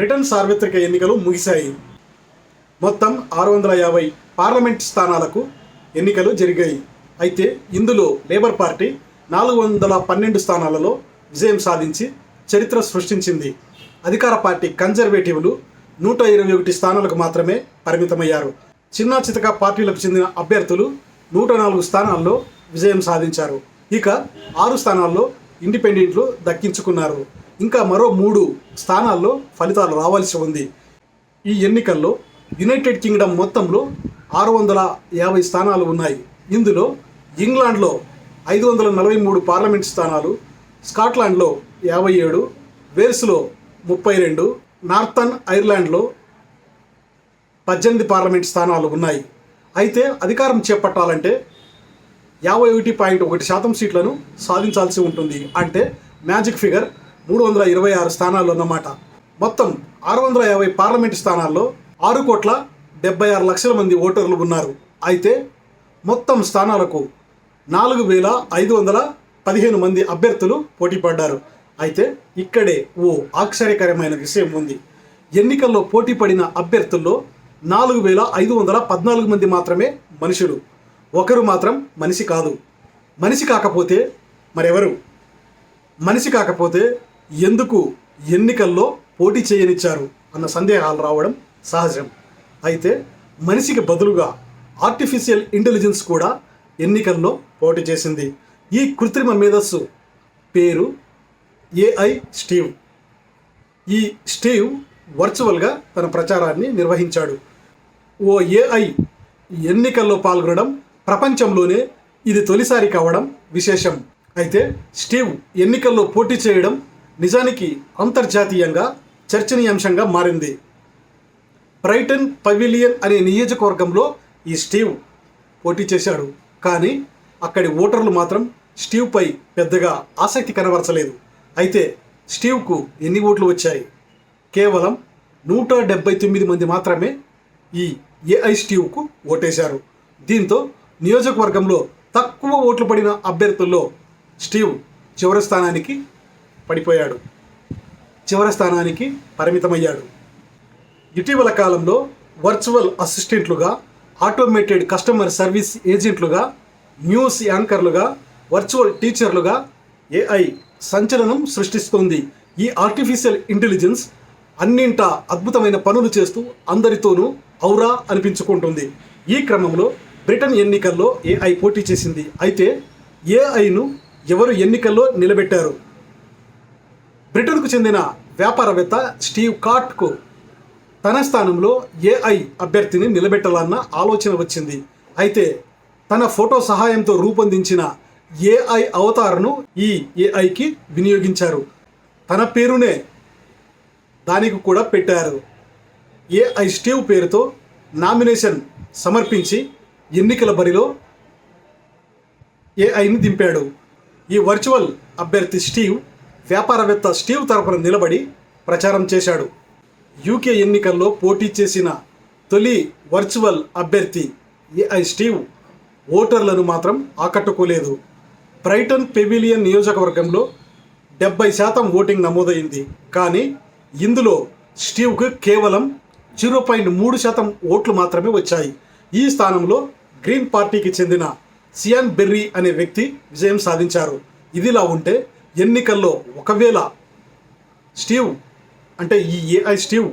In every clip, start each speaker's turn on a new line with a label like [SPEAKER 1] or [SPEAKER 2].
[SPEAKER 1] Britain సార్వత్రిక ఎన్నికలు ముగిశాయి. మొత్తం ఆరు వందల యాభై పార్లమెంట్ స్థానాలకు ఎన్నికలు జరిగాయి. అయితే ఇందులో లేబర్ పార్టీ నాలుగు వందల పన్నెండు స్థానాలలో విజయం సాధించి చరిత్ర సృష్టించింది. అధికార పార్టీ కన్జర్వేటివ్లు నూట ఇరవై ఒకటి స్థానాలకు మాత్రమే పరిమితమయ్యారు. చిన్న చితక పార్టీలకు చెందిన అభ్యర్థులు నూట నాలుగు స్థానాల్లో విజయం సాధించారు. ఇక ఆరు స్థానాల్లో ఇండిపెండెంట్లు దక్కించుకున్నారు. ఇంకా మరో మూడు స్థానాల్లో ఫలితాలు రావాల్సి ఉంది. ఈ ఎన్నికల్లో యునైటెడ్ కింగ్డమ్ మొత్తంలో ఆరు వందల యాభై స్థానాలు ఉన్నాయి. ఇందులో ఇంగ్లాండ్లో ఐదు వందల నలభై మూడు పార్లమెంట్ స్థానాలు స్కాట్లాండ్లో యాభై ఏడు వేల్స్లో ముప్పై రెండు నార్థన్ ఐర్లాండ్లో పద్దెనిమిది పార్లమెంట్ స్థానాలు ఉన్నాయి. అయితే అధికారం చేపట్టాలంటే యాభై ఒకటి పాయింట్ ఒకటి శాతం సీట్లను సాధించాల్సి ఉంటుంది. అంటే మ్యాజిక్ ఫిగర్ మూడు వందల ఇరవై ఆరు స్థానాలు అన్నమాట మొత్తం ఆరు వందల యాభై పార్లమెంట్ స్థానాల్లో ఆరు కోట్ల డెబ్బై ఆరు లక్షల మంది ఓటర్లు ఉన్నారు. అయితే మొత్తం స్థానాలకు నాలుగు వేల ఐదు వందల పదిహేను మంది అభ్యర్థులు పోటీ పడ్డారు. అయితే ఇక్కడే ఓ ఆశ్చర్యకరమైన విషయం ఉంది. ఎన్నికల్లో పోటీ పడిన అభ్యర్థుల్లో నాలుగు వేల ఐదు వందల పద్నాలుగు మంది మాత్రమే మనుషులు. ఒకరు మాత్రం మనిషి కాదు. మనిషి కాకపోతే మరెవరు? మనిషి కాకపోతే ఎందుకు ఎన్నికల్లో పోటీ చేయనిచ్చారు అన్న సందేహాలు రావడం సహజం. అయితే మనిషికి బదులుగా ఆర్టిఫిషియల్ ఇంటెలిజెన్స్ కూడా ఎన్నికల్లో పోటీ చేసింది. ఈ కృత్రిమ మేధస్సు పేరు ఏఐ స్టీవ్ ఈ స్టీవ్ వర్చువల్గా తన ప్రచారాన్ని నిర్వహించాడు. ఓ ఏఐ ఎన్నికల్లో పాల్గొనడం ప్రపంచంలోనే ఇది తొలిసారి కావడం విశేషం. అయితే స్టీవ్ ఎన్నికల్లో పోటీ చేయడం నిజానికి అంతర్జాతీయంగా చర్చనీయాంశంగా మారింది. బ్రైటన్ పవిలియన్ అనే నియోజకవర్గంలో ఈ స్టీవ్ పోటీ చేశాడు. కానీ అక్కడి ఓటర్లు మాత్రం స్టీవ్పై పెద్దగా ఆసక్తి కనబరచలేదు. అయితే స్టీవ్కు ఎన్ని ఓట్లు వచ్చాయి? కేవలం నూట డెబ్బై తొమ్మిది మంది మాత్రమే ఈ ఏఐ స్టీవ్కు ఓటేశారు. దీంతో నియోజకవర్గంలో తక్కువ ఓట్లు పడిన అభ్యర్థుల్లో స్టీవ్ చివరి స్థానానికి పడిపోయాడు. చివరి స్థానానికి పరిమితమయ్యాడు. ఇటీవల కాలంలో వర్చువల్ అసిస్టెంట్లుగా ఆటోమేటెడ్ కస్టమర్ సర్వీస్ ఏజెంట్లుగా న్యూస్ యాంకర్లుగా వర్చువల్ టీచర్లుగా ఏఐ సంచలనం సృష్టిస్తోంది. ఈ ఆర్టిఫిషియల్ ఇంటెలిజెన్స్ అన్నింటా అద్భుతమైన పనులు చేస్తూ అందరితోనూ ఔరా అనిపించుకుంటుంది. ఈ క్రమంలో బ్రిటన్ ఎన్నికల్లో ఏఐ పోటీ చేసింది. అయితే ఏఐను ఎవరు ఎన్నికల్లో నిలబెట్టారు? బ్రిటన్కు చెందిన వ్యాపారవేత్త స్టీవ్ కాట్కు తన స్థానంలో ఏఐ అభ్యర్థిని నిలబెట్టాలన్న ఆలోచన వచ్చింది. అయితే తన ఫోటో సహాయంతో రూపొందించిన ఏఐ అవతారను ఈ ఏఐకి వినియోగించారు. తన పేరునే దానికి కూడా పెట్టారు. ఏఐ స్టీవ్ పేరుతో నామినేషన్ సమర్పించి ఎన్నికల బరిలో ఏఐని దింపాడు. ఈ వర్చువల్ అభ్యర్థి స్టీవ్ వ్యాపారవేత్త స్టీవ్ తరపున నిలబడి ప్రచారం చేశాడు. యూకే ఎన్నికల్లో పోటీ చేసిన తొలి వర్చువల్ అభ్యర్థి ఏఐ స్టీవ్ ఓటర్లను మాత్రం ఆకట్టుకోలేదు. బ్రైటన్ పెవిలియన్ నియోజకవర్గంలో డెబ్బై శాతం ఓటింగ్ నమోదైంది. కానీ ఇందులో స్టీవ్కు కేవలం జీరో పాయింట్ మూడు శాతం ఓట్లు మాత్రమే వచ్చాయి. ఈ స్థానంలో గ్రీన్ పార్టీకి చెందిన సియాన్ బెర్రీ అనే వ్యక్తి విజయం సాధించారు. ఇదిలా ఉంటే ఎన్నికల్లో ఒకవేళ స్టీవ్ అంటే ఈ ఏఐ స్టీవ్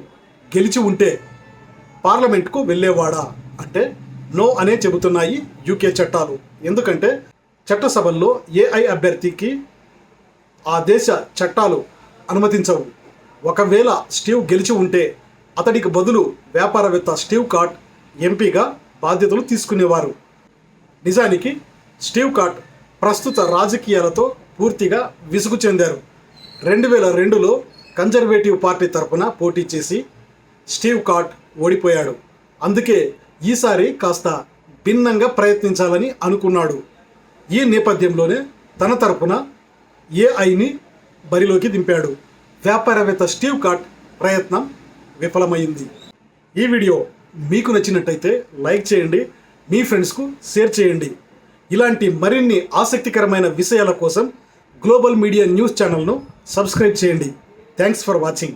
[SPEAKER 1] గెలిచి ఉంటే పార్లమెంట్కు వెళ్ళేవాడా? అంటే నో అనే చెబుతున్నాయి యూకే చట్టాలు. ఎందుకంటే చట్టసభల్లో ఏఐ అభ్యర్థికి ఆ దేశ చట్టాలు అనుమతించవు. ఒకవేళ స్టీవ్ గెలిచి ఉంటే అతడికి బదులు వ్యాపారవేత్త స్టీవ్ కాట్ ఎంపీగా బాధ్యతలు తీసుకునేవారు. నిజానికి స్టీవ్ కాట్ ప్రస్తుత రాజకీయాలతో పూర్తిగా విసుగు చెందారు. రెండు వేల రెండులో కన్జర్వేటివ్ పార్టీ తరపున పోటీ చేసి స్టీవ్ కాట్ ఓడిపోయాడు. అందుకే ఈసారి కాస్త భిన్నంగా ప్రయత్నించాలని అనుకున్నాడు. ఈ నేపథ్యంలోనే తన తరపున ఏఐని బరిలోకి దింపాడు. వ్యాపారవేత్త స్టీవ్ కాట్ ప్రయత్నం విఫలమైంది. ఈ వీడియో మీకు నచ్చినట్టయితే లైక్ చేయండి మీ ఫ్రెండ్స్కు షేర్ చేయండి. ఇలాంటి మరిన్ని ఆసక్తికరమైన విషయాల కోసం గ్లోబల్ మీడియా న్యూస్ ఛానల్ను సబ్స్క్రైబ్ చేయండి. Thanks for watching